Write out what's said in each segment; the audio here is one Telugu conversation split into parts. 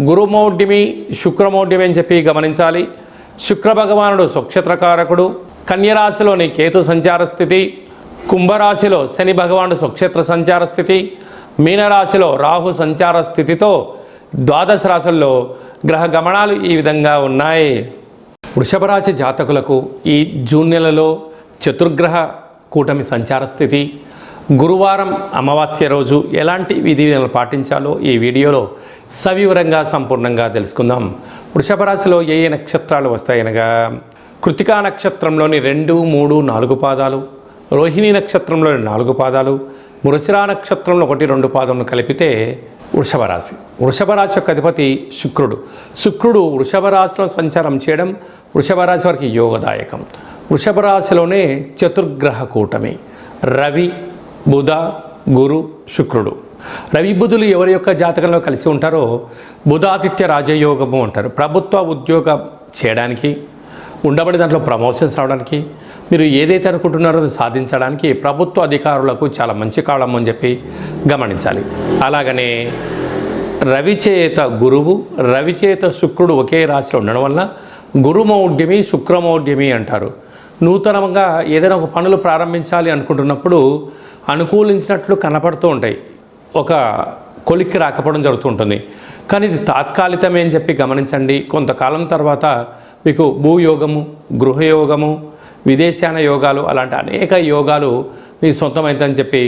గురుమౌఢ్యమి శుక్రమౌఢ్యమి అని చెప్పి గమనించాలి. శుక్ర భగవానుడు స్వక్షేత్రకారకుడు. కన్యరాశిలోని కేతు సంచార స్థితి. కుంభరాశిలో శని భగవానుడు స్వక్షేత్ర సంచార స్థితి. మీనరాశిలో రాహు సంచార స్థితితో ద్వాదశ రాశుల్లో గ్రహ గమనాలు ఈ విధంగా ఉన్నాయి. వృషభ రాశి జాతకులకు ఈ జూన్ నెలలో చతుర్గ్రహ కూటమి సంచార స్థితి. గురువారం అమావాస్య రోజు ఎలాంటి విధి విధానాలు పాటించాలో ఈ వీడియోలో సవివరంగా సంపూర్ణంగా తెలుసుకుందాం. వృషభ రాశిలో ఏ ఏ నక్షత్రాలు వస్తాయనగా? కృతికా నక్షత్రంలోని రెండు మూడు నాలుగు పాదాలు రోహిణి నక్షత్రంలోని నాలుగు పాదాలు మృషిరా నక్షత్రంలో ఒకటి రెండు పాదములు కలిపితే వృషభ రాశి. వృషభ రాశి యొక్క అధిపతి శుక్రుడు. శుక్రుడు వృషభ రాశిలో సంచారం చేయడం వృషభ రాశి వారికి యోగదాయకం. వృషభ రాశిలోనే చతుర్గ్రహ కూటమి. రవి బుధ గురు శుక్రుడు. రవి బుధులు ఎవరి యొక్క జాతకంలో కలిసి ఉంటారో బుధాదిత్య రాజయోగము అంటారు. ప్రభుత్వ ఉద్యోగం చేయడానికి ఉండబడి దాంట్లో ప్రమోషన్స్ రావడానికి మీరు ఏదైతే అనుకుంటున్నారో సాధించడానికి ప్రభుత్వ అధికారులకు చాలా మంచి కాలం అని చెప్పి గమనించాలి. అలాగనే రవిచేత గురువు రవిచేత శుక్రుడు ఒకే రాశిలో ఉండడం వల్ల గురుమౌఢ్యమి శుక్రమౌఢ్యమి అంటారు. నూతనంగా ఏదైనా ఒక పనులు ప్రారంభించాలి అనుకుంటున్నప్పుడు అనుకూలించినట్లు కనపడుతూ ఉంటాయి. ఒక కొలిక్కి రాకపోవడం జరుగుతూ ఉంటుంది కానీ ఇది తాత్కాలికమే అని చెప్పి గమనించండి. కొంతకాలం తర్వాత మీకు భూయోగము గృహయోగము విదేశాన యోగాలు అలాంటి అనేక యోగాలు మీ సొంతమైందని చెప్పి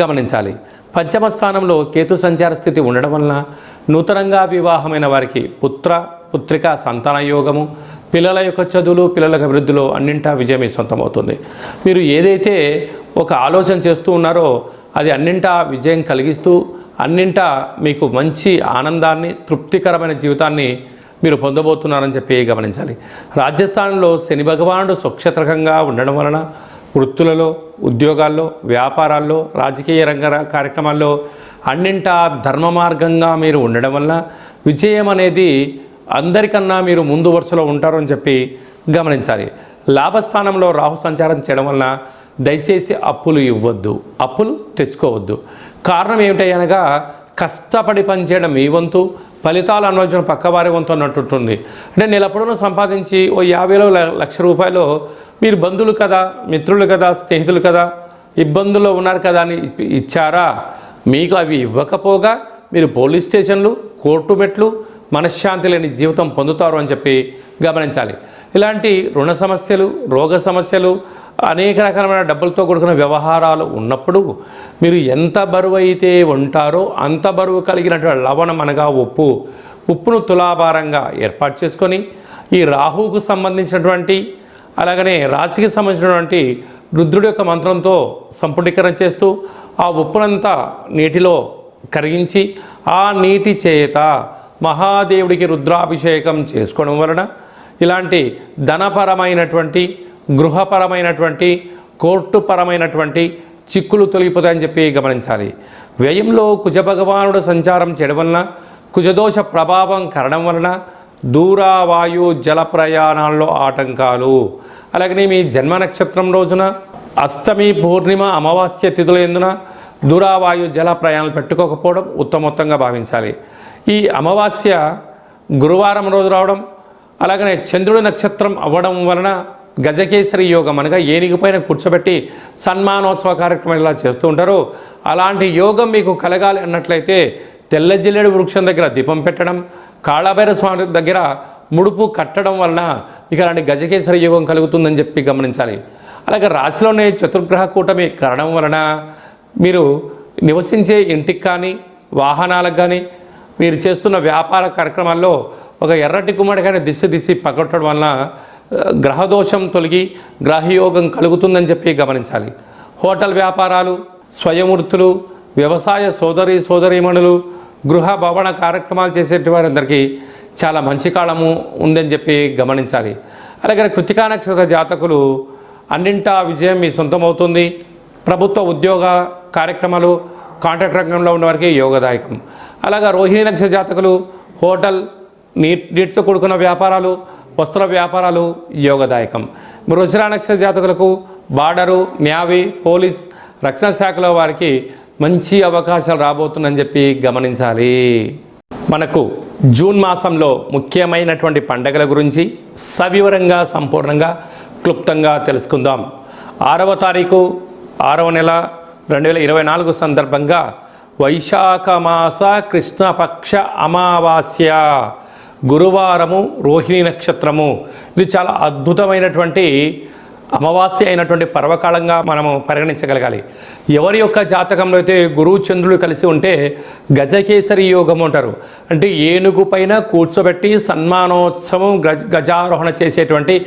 గమనించాలి. పంచమ స్థానంలో కేతు సంచార స్థితి ఉండడం వలన నూతనంగా వివాహమైన వారికి పుత్ర పుత్రిక సంతాన యోగము పిల్లల యొక్క చదువులు పిల్లల అభివృద్ధిలో అన్నింటా విజయం మీ సొంతమవుతుంది. మీరు ఏదైతే ఒక ఆలోచన చేస్తూ ఉన్నారో అది అన్నింటా విజయం కలిగిస్తూ అన్నింటా మీకు మంచి ఆనందాన్ని తృప్తికరమైన జీవితాన్ని మీరు పొందబోతున్నారని చెప్పి గమనించాలి. రాజస్థాన్లో శని భగవానుడు స్వక్షత్రకంగా ఉండడం వలన వృత్తులలో ఉద్యోగాల్లో వ్యాపారాల్లో రాజకీయ రంగ కార్యక్రమాల్లో అన్నింటా ధర్మ మార్గంగా మీరు ఉండడం వల్ల విజయం అనేది అందరికన్నా మీరు ముందు వరుసలో ఉంటారు అని చెప్పి గమనించాలి. లాభస్థానంలో రాహు సంచారం చేయడం వలన దయచేసి అప్పులు ఇవ్వద్దు. అప్పులు తెచ్చుకోవద్దు. కారణం ఏమిటనగా అనగా కష్టపడి పనిచేయడం మీ వంతు ఫలితాలు అనుభవించడం పక్కవారి వంతు అన్నట్టుంటుంది. అంటే నేను ఎప్పుడూ సంపాదించి ఓ యాభైలో లక్ష రూపాయలు మీరు బంధువులు కదా మిత్రులు కదా స్నేహితులు కదా ఇబ్బందుల్లో ఉన్నారు కదా అని ఇచ్చారా? మీకు అవి ఇవ్వకపోగా మీరు పోలీస్ స్టేషన్లు కోర్టు మెట్లు మనశ్శాంతి లేని జీవితం పొందుతారు అని చెప్పి గమనించాలి. ఇలాంటి రుణ సమస్యలు రోగ సమస్యలు అనేక రకాలమైన డబ్బులతో కూడుకున్న వ్యవహారాలు ఉన్నప్పుడు మీరు ఎంత బరువు అయితే ఉంటారో అంత బరువు కలిగినటువంటి లవణం అనగా ఉప్పు. ఉప్పును తులాభారంగా ఏర్పాటు చేసుకొని ఈ రాహువుకు సంబంధించినటువంటి అలాగనే రాశికి సంబంధించినటువంటి రుద్రుడి యొక్క మంత్రంతో సంపుటీకరణ చేస్తూ ఆ ఉప్పునంతా నీటిలో కరిగించి ఆ నీటి చేత మహాదేవుడికి రుద్రాభిషేకం చేసుకోవడం వలన ఇలాంటి ధనపరమైనటువంటి గృహపరమైనటువంటి కోర్టుపరమైనటువంటి చిక్కులు తొలగిపోతాయని చెప్పి గమనించాలి. వ్యయంలో కుజభగవానుడు సంచారం చేయడం వలన కుజదోష ప్రభావం కరడం వలన దూరావాయు జల ప్రయాణాల్లో ఆటంకాలు. అలాగనే మీ జన్మ నక్షత్రం రోజున అష్టమి పూర్ణిమ అమావాస్య తిథుల ఎందున దూరావాయు జల ప్రయాణాలు పెట్టుకోకపోవడం ఉత్తమోత్తంగా భావించాలి. ఈ అమావాస్య గురువారం రోజు రావడం అలాగనే చంద్రుడి నక్షత్రం అవ్వడం వలన గజకేసరి యోగం అనగా ఏనుగు కూర్చోబెట్టి సన్మానోత్సవ కార్యక్రమం ఇలా చేస్తూ ఉంటారు. అలాంటి యోగం మీకు కలగాలి అన్నట్లయితే తెల్ల జిల్లెడు వృక్షం దగ్గర దీపం పెట్టడం కాళాభైర స్వామి దగ్గర ముడుపు కట్టడం వలన మీకు అలాంటి గజకేసరి యోగం కలుగుతుందని చెప్పి గమనించాలి. అలాగే రాశిలోనే చతుర్గ్రహ కూటమి కారణం వలన మీరు నివసించే ఇంటికి కానీ వాహనాలకు కానీ మీరు చేస్తున్న వ్యాపార కార్యక్రమాల్లో ఒక ఎర్రటి గుమ్మడికాయ దిశ దిశ పగొట్టడం వలన గ్రహదోషం తొలగి గ్రహయోగం కలుగుతుందని చెప్పి గమనించాలి. హోటల్ వ్యాపారాలు స్వయం వృత్తులు వ్యవసాయ సోదరి సోదరీమణులు గృహ భవన కార్యక్రమాలు చేసేటి వారందరికీ చాలా మంచి కాలము ఉందని చెప్పి గమనించాలి. అలాగే కృతికా నక్షత్ర జాతకులు అన్నింటా విజయం మీ సొంతమవుతుంది. ప్రభుత్వ ఉద్యోగ కార్యక్రమాలు కాంట్రాక్ట్ రంగంలో ఉన్నవారికి యోగదాయకం. అలాగా రోహిణి నక్షత్ర జాతకులు హోటల్ నీ నీటితో కూడుకున్న వ్యాపారాలు వస్త్ర వ్యాపారాలు యోగదాయకం. వృషరా నక్షత్ర జాతకులకు బార్డరు న్యావీ పోలీస్ రక్షణ శాఖలో వారికి మంచి అవకాశాలు రాబోతుందని చెప్పి గమనించాలి. మనకు జూన్ మాసంలో ముఖ్యమైనటువంటి పండగల గురించి సవివరంగా సంపూర్ణంగా క్లుప్తంగా తెలుసుకుందాం. ఆరవ తారీఖు ఆరవ నెల రెండు వేల ఇరవై నాలుగు సందర్భంగా వైశాఖ మాస కృష్ణపక్ష అమావాస్య. గురువారము రోహిణి నక్షత్రము. ఇది చాలా అద్భుతమైనటువంటి అమావాస్య అయినటువంటి పర్వకాలంగా మనము పరిగణించగలగాలి. ఎవరి యొక్క జాతకంలో అయితే గురువు చంద్రుడు కలిసి ఉంటే గజకేసరి యోగం అంటారు. అంటే ఏనుగు పైన కూర్చోబెట్టి సన్మానోత్సవం గజ గజారోహణ చేసేటువంటి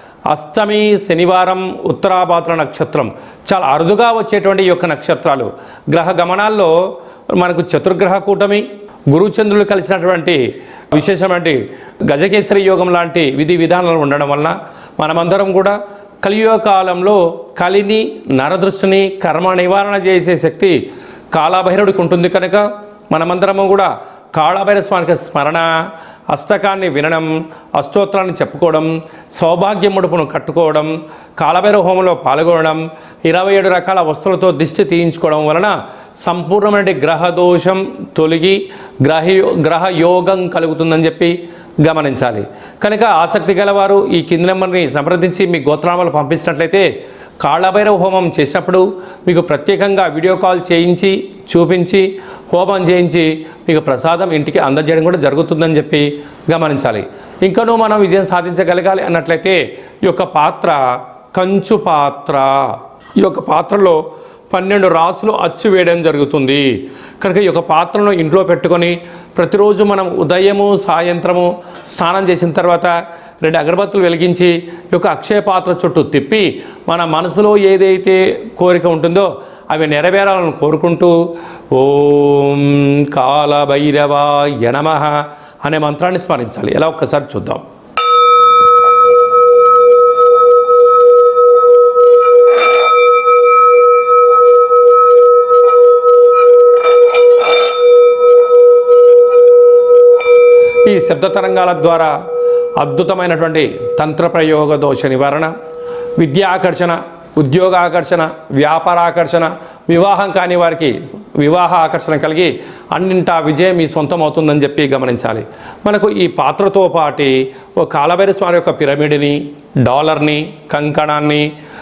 అష్టమి శనివారం ఉత్తరాభాద్ర నక్షత్రం. చాలా అరుదుగా వచ్చేటువంటి ఈ యొక్క నక్షత్రాలు. గ్రహ గమనాల్లో మనకు చతుర్గ్రహ కూటమి గురుచంద్రులు కలిసినటువంటి విశేషమైన గజకేసరి యోగం లాంటి విధి విధానాలు ఉండడం వలన మనమందరం కూడా కలియుగ కాలంలో కలిని నరదృష్టిని కర్మ నివారణ చేసే శక్తి కాళభైరవుడికి ఉంటుంది కనుక మనమందరము కూడా కాళభైర స్వామికి స్మరణ అష్టకాన్ని వినడం అష్టోత్తరాన్ని చెప్పుకోవడం సౌభాగ్య ముడుపును కట్టుకోవడం కాలభైర హోమంలో పాల్గొనడం ఇరవై ఏడు రకాల వస్తువులతో దిష్టి తీయించుకోవడం వలన సంపూర్ణమైన గ్రహ దోషం తొలగి గ్రహ గ్రహ యోగం కలుగుతుందని చెప్పి గమనించాలి. కనుక ఆసక్తి గలవారు ఈ కింది నెంబర్ని సంప్రదించి మీ గోత్రామాలు పంపించినట్లయితే కాళ్ళభైరవ హోమం చేసినప్పుడు మీకు ప్రత్యేకంగా వీడియో కాల్ చేయించి చూపించి హోమం చేయించి మీకు ప్రసాదం ఇంటికి అందజేయడం కూడా జరుగుతుందని చెప్పి గమనించాలి. ఇంకనూ మనం విజయం సాధించగలగాలి అన్నట్లయితే ఈ యొక్క పాత్ర కంచు పాత్ర. ఈ యొక్క పాత్రలో పన్నెండు రాసులు అచ్చు వేయడం జరుగుతుంది. కనుక ఈ యొక్క పాత్రను ఇంట్లో పెట్టుకొని ప్రతిరోజు మనం ఉదయము సాయంత్రము స్నానం చేసిన తర్వాత రెండు అగరబత్తులు వెలిగించి యొక్క అక్షయ పాత్ర చుట్టూ తిప్పి మన మనసులో ఏదైతే కోరిక ఉంటుందో అవి నెరవేరాలని కోరుకుంటూ ఓం కాలభైరవాయ యనమ అనే మంత్రాన్ని స్మరించాలి. ఎలా ఒక్కసారి చూద్దాం. ఈ శబ్ద తరంగాల ద్వారా అద్భుతమైనటువంటి తంత్ర ప్రయోగ దోష నివారణ విద్యా ఆకర్షణ ఉద్యోగ ఆకర్షణ వ్యాపార ఆకర్షణ వివాహం కాని వారికి వివాహ ఆకర్షణ కలిగి అన్నింటా విజయం మీ సొంతం అవుతుందని చెప్పి గమనించాలి. మనకు ఈ పాత్రతో పాటి ఓ కాలభైర స్వామి యొక్క పిరమిడ్ని డాలర్ని కంకణాన్ని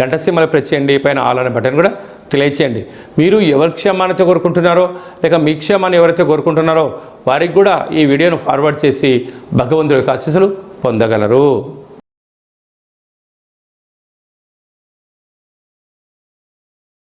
అన్నట్టయితే గంట ప్రెస్ చేయండి పైన ఆల్ బటన్ కూడా తెలియచేయండి. మీరు ఎవరి క్షేమానైతే కోరుకుంటున్నారో లేక మీ క్షేమాన్ని ఎవరైతే కోరుకుంటున్నారో వారికి కూడా ఈ వీడియోను ఫార్వర్డ్ చేసి భగవంతుడి యొక్క ఆశీస్సులు పొందగలరు.